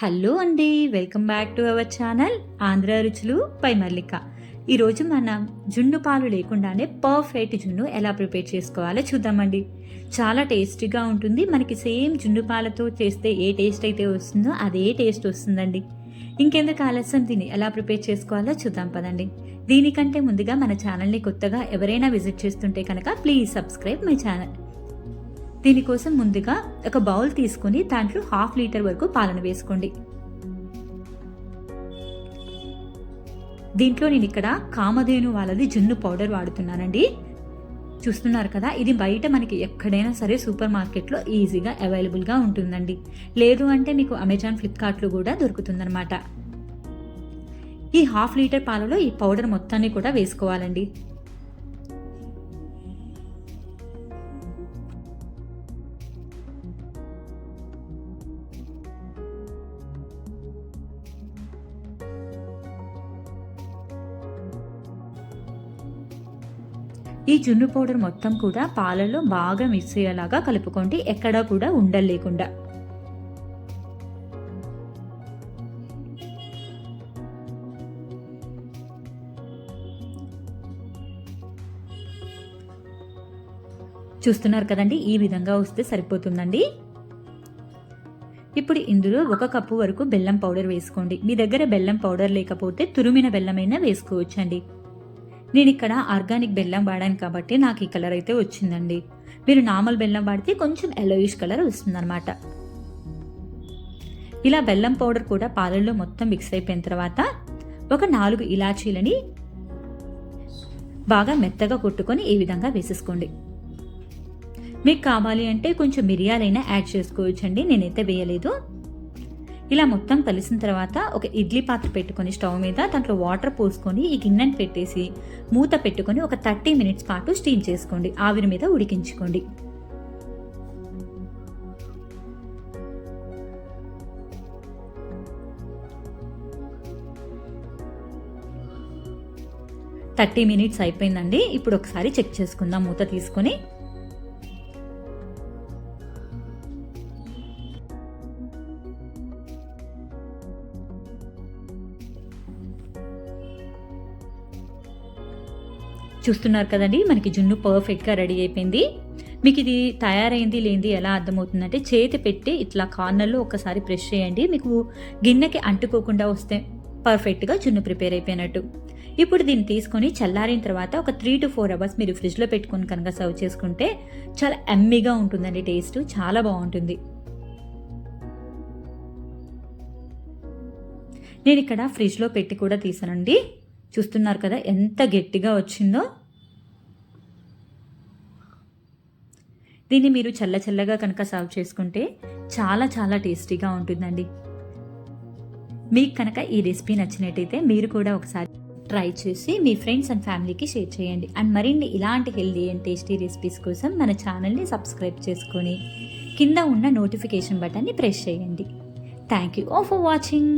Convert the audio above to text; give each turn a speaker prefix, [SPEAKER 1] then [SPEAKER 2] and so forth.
[SPEAKER 1] Hello అండి welcome back to our channel Andhra Ruchulu పై మల్లిక. ఈరోజు మనం జున్ను పాలు లేకుండానే పర్ఫెక్ట్ జున్ను ఎలా ప్రిపేర్ చేసుకోవాలో చూద్దామండి. చాలా టేస్టీగా ఉంటుంది మనకి సేమ్ జున్ను పాలతో చేస్తే ఏ టేస్ట్ అయితే వస్తుందో అదే టేస్ట్ వస్తుందండి. ఇంకెందుకు ఆలస్యం దీన్ని ఎలా ప్రిపేర్ చేసుకోవాలో చూద్దాం పదండి. దీనికంటే ముందుగా మన ఛానల్ని కొత్తగా ఎవరైనా విజిట్ చేస్తుంటే కనుక ప్లీజ్ సబ్స్క్రైబ్ మై ఛానల్. దీనికోసం ముందుగా ఒక బౌల్ తీసుకొని దాంట్లో హాఫ్ లీటర్ వరకు పాలను వేసుకోండి. దీంట్లో నేను ఇక్కడ కామధేను వాళ్ళది జున్ను పౌడర్ వాడుతున్నానండి. చూస్తున్నారు కదా ఇది బయట మనకి ఎక్కడైనా సరే సూపర్ మార్కెట్లో ఈజీగా అవైలబుల్గా ఉంటుందండి. లేదు అంటే మీకు అమెజాన్ ఫ్లిప్కార్ట్లో కూడా దొరుకుతుందన్నమాట. ఈ హాఫ్ లీటర్ పాలలో ఈ పౌడర్ మొత్తాన్ని కూడా వేసుకోవాలండి. ఈ జున్ను పౌడర్ మొత్తం కూడా పాలలో బాగా మిక్స్ అయ్యేలాగా కలుపుకోండి. ఎక్కడా కూడా ఉండలేకుండా. చూస్తున్నారు కదండి ఈ విధంగా వస్తే సరిపోతుందండి. ఇప్పుడు ఇందులో ఒక కప్పు వరకు బెల్లం పౌడర్ వేసుకోండి. మీ దగ్గర బెల్లం పౌడర్ లేకపోతే తురిమిన బెల్లమైనా వేసుకోవచ్చండి. నేను ఇక్కడ ఆర్గానిక్ బెల్లం వాడాను కాబట్టి నాకు ఈ కలర్ అయితే వచ్చిందండి. మీరు నార్మల్ బెల్లం వాడితే కొంచెం ఎలోయిష్ కలర్ వస్తుందన్నమాట. ఇలా బెల్లం పౌడర్ కూడా పాలల్లో మొత్తం మిక్స్ అయిపోయిన తర్వాత ఒక నాలుగు ఇలాచీలని బాగా మెత్తగా కొట్టుకొని ఈ విధంగా వేసేసుకోండి. మీకు కావాలి అంటే కొంచెం మిరియాలైనా యాడ్ చేసుకోవచ్చండి. నేనైతే వేయలేదు. ఇలా మొత్తం కలిసిన తర్వాత ఒక ఇడ్లీ పాత్ర పెట్టుకొని స్టవ్ మీద దాంట్లో వాటర్ పోసుకొని ఈ గిన్నెని పెట్టేసి మూత పెట్టుకొని ఒక థర్టీ మినిట్స్ పాటు స్టీమ్ చేసుకోండి. ఆవిరి మీద ఉడికించుకోండి. థర్టీ మినిట్స్ అయిపోయిందండి. ఇప్పుడు ఒకసారి చెక్ చేసుకుందాం. మూత తీసుకొని చూస్తున్నారు కదండి. మనకి జున్ను పర్ఫెక్ట్గా రెడీ అయిపోయింది. మీకు ఇది తయారైంది లేనిది ఎలా అర్థమవుతుందంటే చేతి పెట్టి ఇట్లా కార్నర్లో ఒకసారి ప్రెస్ చేయండి. మీకు గిన్నెకి అంటుకోకుండా వస్తే పర్ఫెక్ట్గా జున్ను ప్రిపేర్ అయిపోయినట్టు. ఇప్పుడు దీన్ని తీసుకొని చల్లారిన తర్వాత ఒక త్రీ టు ఫోర్ అవర్స్ మీరు ఫ్రిడ్జ్లో పెట్టుకొని కనుక సర్వ్ చేసుకుంటే చాలా ఎమ్మిగా ఉంటుందండి టేస్ట్ చాలా బాగుంటుంది. నేను ఇక్కడ ఫ్రిడ్జ్లో పెట్టి కూడా తీసానండి. చూస్తున్నారు కదా ఎంత గట్టిగా వచ్చిందో. దీన్ని మీరు చల్ల చల్లగా కనుక సర్వ్ చేసుకుంటే చాలా చాలా టేస్టీగా ఉంటుందండి. మీకు కనుక ఈ రెసిపీ నచ్చినట్టయితే మీరు కూడా ఒకసారి ట్రై చేసి మీ ఫ్రెండ్స్ అండ్ ఫ్యామిలీకి షేర్ చేయండి. అండ్ మరిన్ని ఇలాంటి హెల్దీ అండ్ టేస్టీ రెసిపీస్ కోసం మన ఛానల్ని సబ్స్క్రైబ్ చేసుకొని కింద ఉన్న నోటిఫికేషన్ బటన్ని ప్రెస్ చేయండి. Thank you for watching.